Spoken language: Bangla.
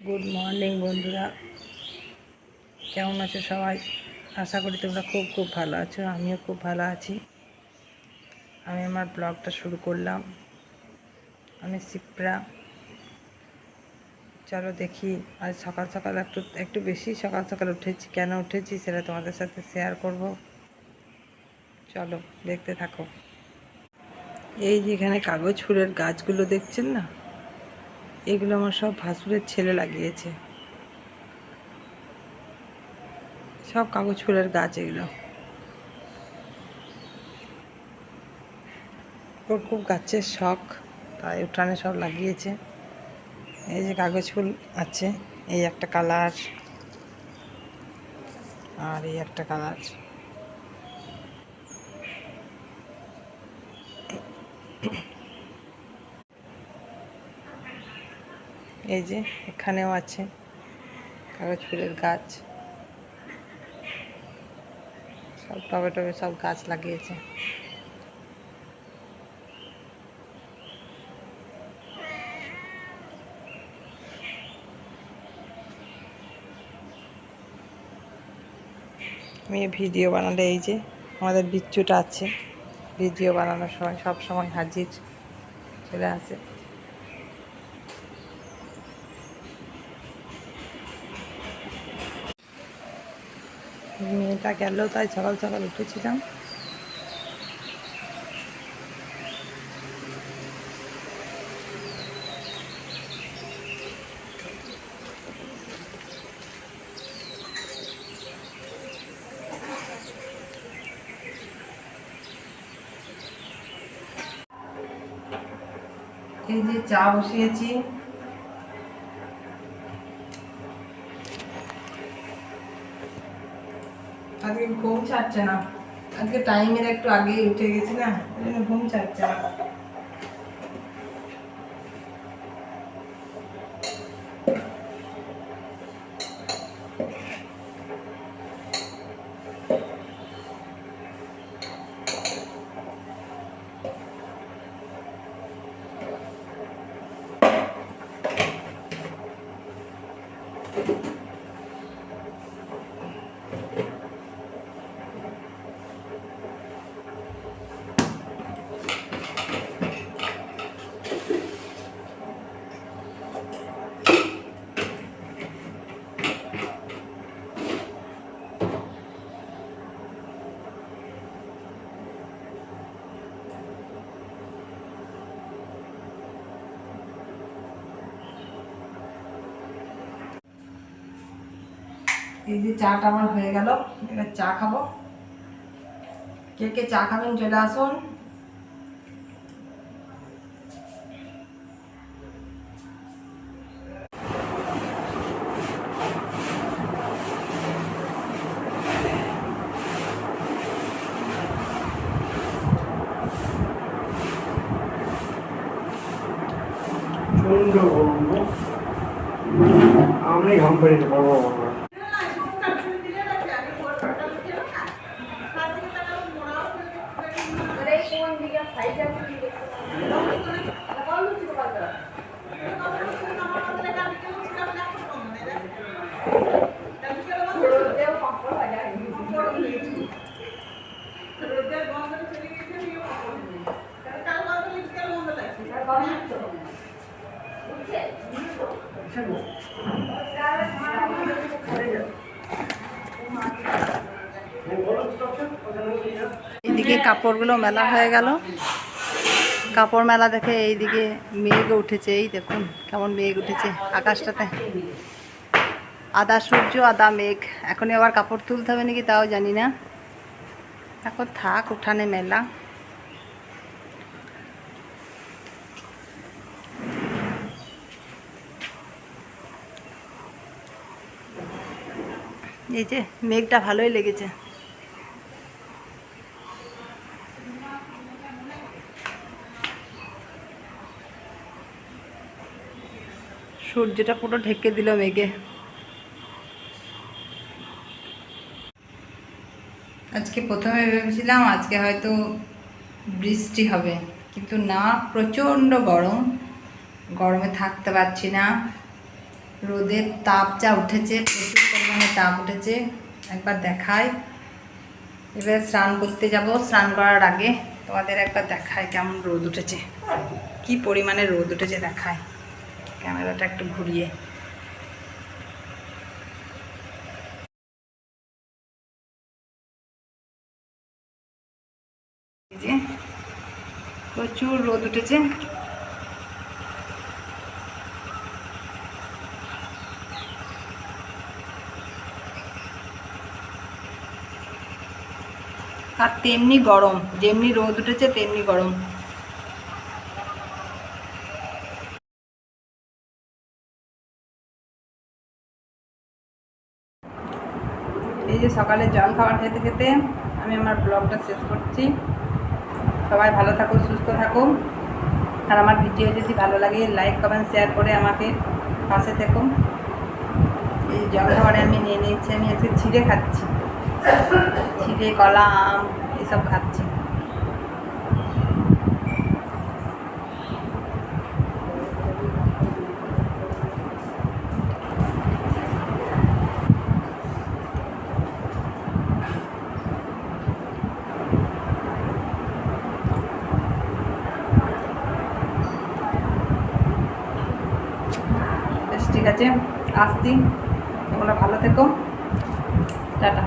গুড মর্নিং বন্ধুরা। কেমন আছো সবাই? আশা করি তোমরা খুব খুব ভালো আছো। আমিও খুব ভালো আছি। আমি আমার ব্লগটা শুরু করলাম। আমি সিপ্রা চলো দেখি, আজ সকাল সকাল একটু একটু বেশি সকাল সকাল উঠেছি। কেন উঠেছি সেটা তোমাদের সাথে শেয়ার করব। চলো দেখতে থাকো। এই যে এখানে কাগজ ফুলের গাছগুলো দেখছেন না? এগুলো আমার সব ভাসুরের ছেলে লাগিয়েছে। সব কাগজ ফুলের গাছ এগুলো। ওর খুব গাছের শখ, তাই উঠানে সব লাগিয়েছে। এই যে কাগজ ফুল আছে, এই একটা কালার। আর এই একটা কালার। এই যে, এখানেও আছে কাগজ ফুলের গাছ। সব টবে টবে সব গাছ লাগিয়েছে। আমি ভিডিও বানালে এই যে, আমাদের বিচ্ছুটা আছে। ভিডিও বানানোর সময় সব সময় হাজির চলে আসে। মেয়েটা গেল তাই সকাল সকাল উঠেছিলাম। এই যে চা বসিয়েছি। আজকে ঘুম ছাড়ছে না। আজকে টাইমের একটু আগেই উঠে গেছি না ঘুম ছাড়ছে না। এই যে চাটা আমার হয়ে গেল, এবার চা খাব। কে কে চা খাবেন চলে আসুন। আমি ঘাম পেয়েছি বাবা বাবা এইদিকে কাপড়গুলো মেলা হয়ে গেল। কাপড় মেলা দেখে এইদিকে মেঘ উঠেছে। এই দেখুন কেমন মেঘ উঠেছে আকাশটাতে। আদা সূর্য, আদা মেঘ। এখনই আবার কাপড় তুলতে হবে নাকি তাও জানি না। এখন থাক, উঠানে মেলা। এই যে মেঘটা ভালোই লেগেছে। সূর্যটা পুরো ঢেকে দিল মেঘে। আজকে প্রথমে ভেবেছিলাম আজকে হয়তো বৃষ্টি হবে, কিন্তু না, প্রচণ্ড গরম। গরমে থাকতে পারছি না। রোদের তাপ যা উঠেছে, প্রচুর পরিমাণে তাপ উঠেছে। একবার দেখায় এবার স্নান করতে যাব। স্নান করার আগে তোমাদের একবার দেখায় কেমন রোদ উঠেছে। কি পরিমাণে রোদ উঠেছে দেখায় ক্যামেরাটা একটু ঘুরিয়ে। প্রচুর রোদ উঠেছে। আর তেমনি গরম, যেমনি রোদ উঠেছে তেমনি গরম। এই যে সকালে জল খাবার খেতে খেতে আমি আমার ব্লগটা শেষ করছি। সবাই ভালো থাকো, সুস্থ থাকো। আর আমার ভিডিও যদি ভালো লাগে লাইক কমেন্ট শেয়ার করে আমাকে পাশে থেকো। এই জল খাবারে আমি নিয়ে নিয়েছি, আমি আজকে ছিঁড়ে খাচ্ছি। ছিঁড়ে কলা আম এসব খাচ্ছি। ঠিক আছে আসছি। তোমরা ভালো থেকো। টাটা।